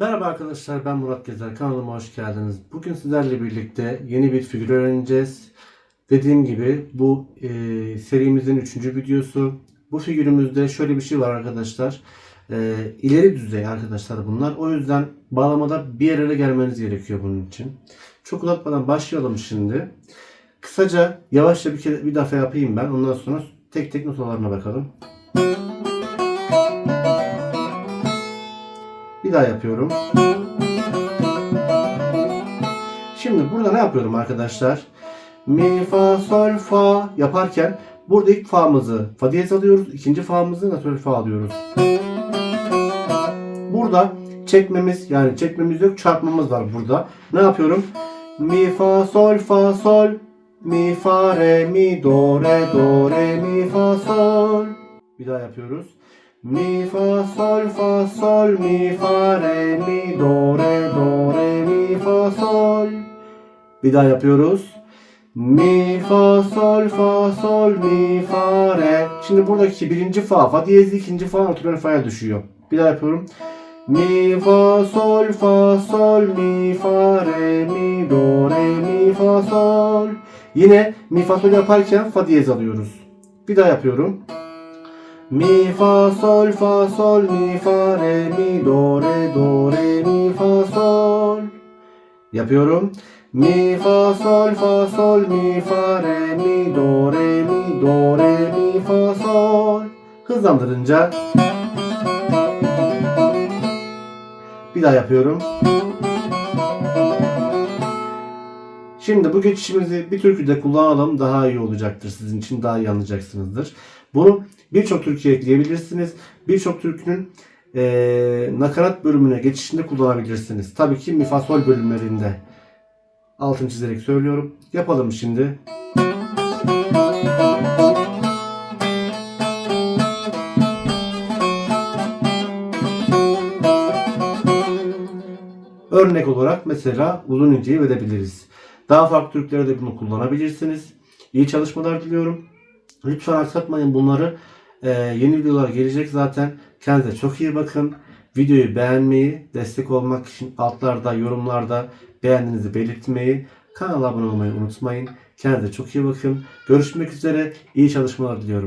Merhaba arkadaşlar ben Murat Gezer kanalıma hoş geldiniz. Bugün sizlerle birlikte yeni bir figür öğreneceğiz. Dediğim gibi bu e, serimizin 3. videosu. Bu figürümüzde şöyle bir şey var arkadaşlar. E, ileri düzey arkadaşlar bunlar. O yüzden bağlamada bir yerlere gelmeniz gerekiyor bunun için. Çok uzatmadan başlayalım şimdi. Kısaca yavaşça bir kere bir defa yapayım ben. Ondan sonra tek tek notalarına bakalım. Bir daha yapıyorum. Şimdi burada ne yapıyorum arkadaşlar? Mi, fa, sol, fa yaparken burada ilk fa'mızı fa diyez alıyoruz. ikinci fa'mızı natürel fa alıyoruz. Burada çekmemiz yani çekmemiz yok çarpmamız var burada. Ne yapıyorum? Mi, fa, sol, fa, sol. Mi, fa, re, mi, do, re, do, re, mi, fa, sol. Bir daha yapıyoruz. Mi fa sol fa sol mi fa re mi do re do re mi fa sol. Bir daha yapıyoruz. Mi fa sol fa sol mi fa re. Şimdi buradaki birinci fa fa diyezi ikinci fa natürel fa'ya düşüyor. Bir daha yapıyorum. Mi fa sol fa sol mi fa re mi do re mi fa sol. Yine mi fa sol yaparken fa diyez alıyoruz. Bir daha yapıyorum. Mi fa sol fa sol mi fa re mi do re do re mi fa sol. Yapıyorum. Mi fa sol fa sol mi fa re mi do re mi do re mi fa sol. Hızlandırınca bir daha yapıyorum. Şimdi bu geçişimizi bir türküde kullanalım daha iyi olacaktır sizin için daha iyi anlayacaksınızdır. Bunu birçok türküye ekleyebilirsiniz. Birçok türkünün eee nakarat bölümüne geçişinde kullanabilirsiniz. Tabii ki mi fa sol bölümlerinde altını çizerek söylüyorum. Yapalım şimdi. Örnek olarak mesela uzun inceyi verebiliriz. Daha farklı türkülerde bunu kullanabilirsiniz. İyi çalışmalar diliyorum. Lütfen aksatmayın bunları. Ee, yeni videolar gelecek zaten. Kendinize çok iyi bakın. Videoyu beğenmeyi, destek olmak için altlarda, yorumlarda beğendiğinizi belirtmeyi, kanala abone olmayı unutmayın. Kendinize çok iyi bakın. Görüşmek üzere. İyi çalışmalar diliyorum.